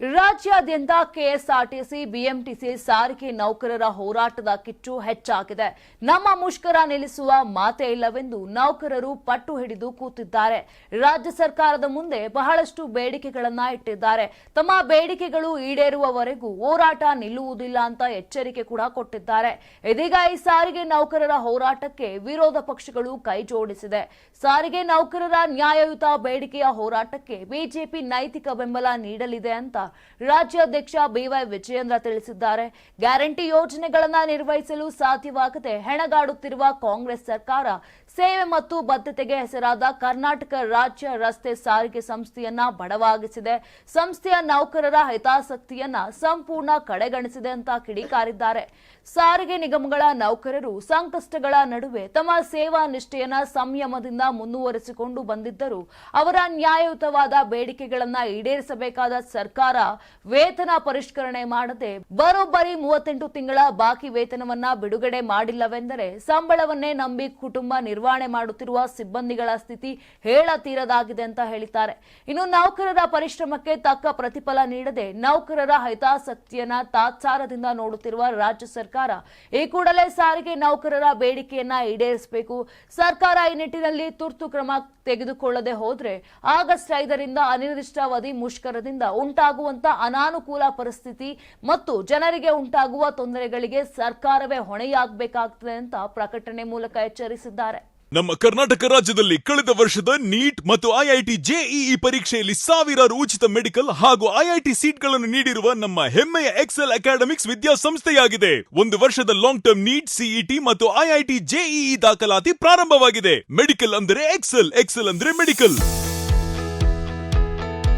ರಾಜ್ಯಾದ್ಯಂತ KSRTC, BMTC ಸಾರಿಗೆ ನೌಕರರ ಹೋರಾಟದ ಕಿಚ್ಚು ಹೆಚ್ಚಾಗಿದೆ. ನಮ್ಮ ಮುಷ್ಕರ ನಿಲ್ಲಿಸುವ ಮಾತೇ ಇಲ್ಲವೆಂದು ನೌಕರರು ಪಟ್ಟು ಹಿಡಿದು ಕೂತಿದ್ದಾರೆ. ರಾಜ್ಯ ಸರ್ಕಾರದ ಮುಂದೆ ಬಹಳಷ್ಟು ಬೇಡಿಕೆಗಳನ್ನ ಇಟ್ಟಿದ್ದಾರೆ. ತಮ್ಮ ಬೇಡಿಕೆಗಳು ಈಡೇರುವವರೆಗೂ ಹೋರಾಟ ನಿಲ್ಲುವುದಿಲ್ಲ ಅಂತ ಎಚ್ಚರಿಕೆ ಕೂಡ ಕೊಟ್ಟಿದ್ದಾರೆ. ಇದೀಗ ಈ ಸಾರಿಗೆ ನೌಕರರ ಹೋರಾಟಕ್ಕೆ ವಿರೋಧ ಪಕ್ಷಗಳು ಕೈ ಜೋಡಿಸಿದೆ. ಸಾರಿಗೆ ನೌಕರರ ನ್ಯಾಯಯುತ ಬೇಡಿಕೆಯ ಹೋರಾಟಕ್ಕೆ ಬಿಜೆಪಿ ನೈತಿಕ ಬೆಂಬಲ ನೀಡಲಿದೆ ಅಂತ ರಾಜ್ಯಾಧ್ಯಕ್ಷ ಬಿವೈ ವಿಜಯೇಂದ್ರ ತಿಳಿಸಿದ್ದಾರೆ. ಗ್ಯಾರಂಟಿ ಯೋಜನೆಗಳನ್ನು ನಿರ್ವಹಿಸಲು ಸಾಧ್ಯವಾಗದೆ ಹೆಣಗಾಡುತ್ತಿರುವ ಕಾಂಗ್ರೆಸ್ ಸರ್ಕಾರ ಸೇವೆ ಮತ್ತು ಬದ್ಧತೆಗೆ ಹೆಸರಾದ ಕರ್ನಾಟಕ ರಾಜ್ಯ ರಸ್ತೆ ಸಾರಿಗೆ ಸಂಸ್ಥೆಯನ್ನ ಬಡವಾಗಿಸಿದೆ. ಸಂಸ್ಥೆಯ ನೌಕರರ ಹಿತಾಸಕ್ತಿಯನ್ನ ಸಂಪೂರ್ಣ ಕಡೆಗಣಿಸಿದೆ ಅಂತ ಕಿಡಿಕಾರಿದ್ದಾರೆ. ಸಾರಿಗೆ ನಿಗಮಗಳ ನೌಕರರು ಸಂಕಷ್ಟಗಳ ನಡುವೆ ತಮ್ಮ ಸೇವಾ ನಿಷ್ಠೆಯನ್ನ ಸಂಯಮದಿಂದ ಮುಂದುವರೆಸಿಕೊಂಡು ಬಂದಿದ್ದರು ಅವರ ನ್ಯಾಯಯುತವಾದ ಬೇಡಿಕೆಗಳನ್ನ ಈಡೇರಿಸಬೇಕಾದ ಸರ್ಕಾರ ವೇತನ ಪರಿಷ್ಕರಣೆ ಮಾಡದೆ ಬರೋಬ್ಬರಿ ಮೂವತ್ತೆಂಟು ತಿಂಗಳ ಬಾಕಿ ವೇತನವನ್ನ ಬಿಡುಗಡೆ ಮಾಡಿಲ್ಲವೆಂದರೆ ಸಂಬಳವನ್ನೇ ನಂಬಿ ಕುಟುಂಬ ನಿರ್ವಹಣೆ ಮಾಡುತ್ತಿರುವ ಸಿಬ್ಬಂದಿಗಳ ಸ್ಥಿತಿ ಹೇಳತೀರದಾಗಿದೆ ಅಂತ ಹೇಳಿದ್ದಾರೆ. ಇನ್ನು ನೌಕರರ ಪರಿಶ್ರಮಕ್ಕೆ ತಕ್ಕ ಪ್ರತಿಫಲ ನೀಡದೆ ನೌಕರರ ಹಿತಾಸಕ್ತಿಯನ್ನ ತಾತ್ಸಾರದಿಂದ ನೋಡುತ್ತಿರುವ ರಾಜ್ಯ ಸರ್ಕಾರ ಈ ಕೂಡಲೇ ಸಾರಿಗೆ ನೌಕರರ ಬೇಡಿಕೆಯನ್ನ ಈಡೇರಿಸಬೇಕು. ಸರ್ಕಾರ ಈ ನಿಟ್ಟಿನಲ್ಲಿ ತುರ್ತು ಕ್ರಮ ತೆಗೆದುಕೊಳ್ಳದೆ ಹೋದ್ರೆ ಆಗಸ್ಟ್ ಐದರಿಂದ ಅನಿರ್ದಿಷ್ಟಾವಧಿ ಮುಷ್ಕರದಿಂದ ಉಂಟಾಗುವಂತ ಅನಾನುಕೂಲ ಪರಿಸ್ಥಿತಿ ಮತ್ತು ಜನರಿಗೆ ಉಂಟಾಗುವ ತೊಂದರೆಗಳಿಗೆ ಸರ್ಕಾರವೇ ಹೊಣೆಯಾಗಬೇಕಾಗ್ತದೆ ಅಂತ ಪ್ರಕಟಣೆ ಮೂಲಕ ಎಚ್ಚರಿಸಿದ್ದಾರೆ. ನಮ್ಮ ಕರ್ನಾಟಕ ರಾಜ್ಯದಲ್ಲಿ ಕಳೆದ ವರ್ಷದ ನೀಟ್ ಮತ್ತು ಐಐಟಿ ಜೆಇಇ ಪರೀಕ್ಷೆಯಲ್ಲಿ ಸಾವಿರಾರು ಉಚಿತ ಮೆಡಿಕಲ್ ಹಾಗೂ ಐಐಟಿ ಸೀಟ್ಗಳನ್ನು ನೀಡಿರುವ ನಮ್ಮ ಹೆಮ್ಮೆಯ ಎಕ್ಸೆಲ್ ಅಕಾಡೆಮಿಕ್ಸ್ ವಿದ್ಯಾಸಂಸ್ಥೆಯಾಗಿದೆ. ಒಂದು ವರ್ಷದ ಲಾಂಗ್ ಟರ್ಮ್ ನೀಟ್, ಸಿಇಟಿ ಮತ್ತು ಐಐಟಿ ಜೆಇಇ ದಾಖಲಾತಿ ಪ್ರಾರಂಭವಾಗಿದೆ. ಮೆಡಿಕಲ್ ಅಂದರೆ ಎಕ್ಸೆಲ್ ಎಕ್ಸೆಲ್ ಅಂದ್ರೆ ಮೆಡಿಕಲ್.